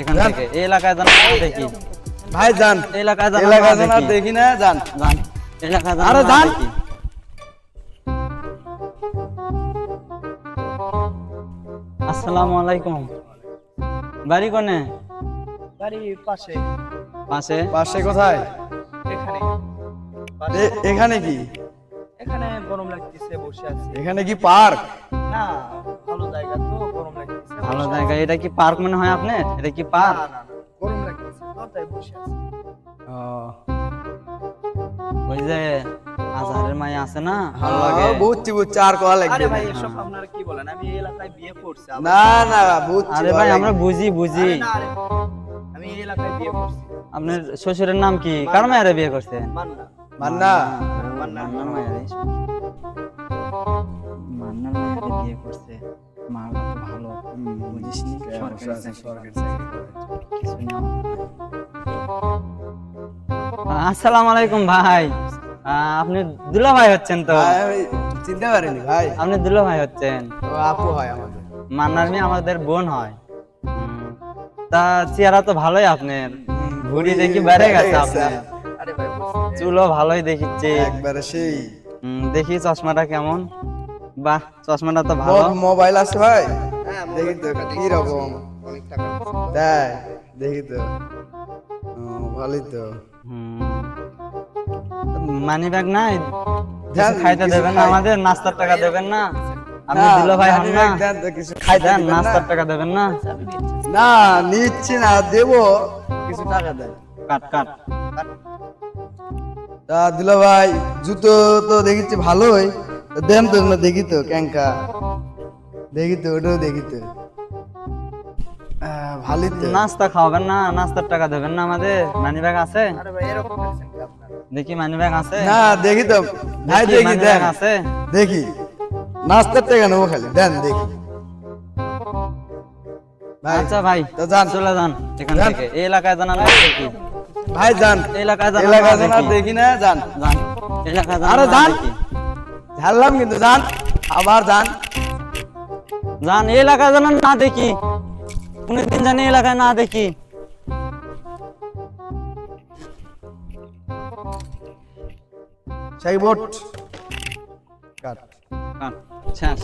এখান থেকে। এই এলাকায় জানা দেখি। ভাই যান। এলাকায় জানা এলাকা না যেন দেখি। না যান। যান। এলাকায় জানা আরে যান। আসসালামু আলাইকুম। বাড়ি কোনে? বাড়ি পাশে। পাশে? পাশে কোথায়? এখানে। এখানে কি? এখানে গরম লাগতেছে বসে আছি। এখানে কি পার্ক? না ভালো জায়গা ভালো জায়গা এটা কি পার্ক মনে হয় আপনার? এটা কি পার্ক? না না না গরম লাগতেছে তো তাই বসে আছি। ওই যে আজহারের মাই আছে না ভালো লাগে। হ্যাঁ, বুঝছি বুঝছি আর কল লাগবে আরে ভাই এসব আপনারা কি বলেন? আমি এই এলাকায় বিয়ে করছি না না বুঝছি আরে ভাই আমরা বুঝি বুঝি। আমি এই এলাকায় বিয়ে করছি। আপনার শ্বশুরের নাম কি? কার মায়ের বিয়ে করছেন? মান্না। মান্না। মান্নার মায়ের। মান্নার মায়ের বিয়ে করছে। মা তো ভালো। বুঝিস নি? সরকারি চাকরি কিছু না। আসসালামু আলাইকুম ভাই। আপনি দুলা ভাই হচ্ছেন তো? চিনতে পারিনি ভাই। আপনি দুলা ভাই হচ্ছেন? ও আপু হয় আমাদের। মান্নার মেয়ে আমাদের বোন হয়। তা চেহারা তো ভালোই আপনার। ভুড়ি দেখি বেড়ে গেছে আপনার। আরে চুলও ভালোই দেখিচ্ছে। একবারে সেই। দেখি চশমাটা কেমন? বাহ চশমাটা তো ভালো। মোবাইল আছে ভাই। হ্যাঁ দেখি তো কি রকম? অনেক টাকা তাই দেখি তো। ভালোই তো। মানি ব্যাগ নাই? খাইতে দেবেন না আমাদের? নাস্তার টাকা দেবেন না? আপনি দিল ভাই হন না? খাইতে। নাস্তার টাকা দেবেন না? না নিচ্ছি না দেবো। কিছু টাকা দেন। কাট কাট। তা দিল ভাই জুতো তো দেখিছি ভালোই। দেন তো না দেখি তো ক্যাঙ্কা দেখি তো ওটাও দেখি তো। ভালোই তো। নাস্তা খাওয়াবেন না নাস্তার টাকা দেবেন না আমাদের। মানি ব্যাগ আছে? আরে ভাই এরকম দেখি মানি ব্যাগ আছে? না দেখি তো। ভাই দেখি দেন। আছে? দেখি। নাস্তার টাকা নেব খালি। দেন দেখি। ভাই আচ্ছা ভাই তো যান। চলে যান এখান থেকে। এই এলাকায় জানা না দেখি। ভাই যান। এলাকায় জানা এলাকা না যেন আর দেখি। না যান। যান। এলাকায় জানা আরে যান। ঝাড়লাম কিন্তু যান। আবার যান। যান এই এলাকায় জানা না দেখি। কোনদিন জানি এলাকায় না দেখি। সেই বোট। কাট। কাট, শেষ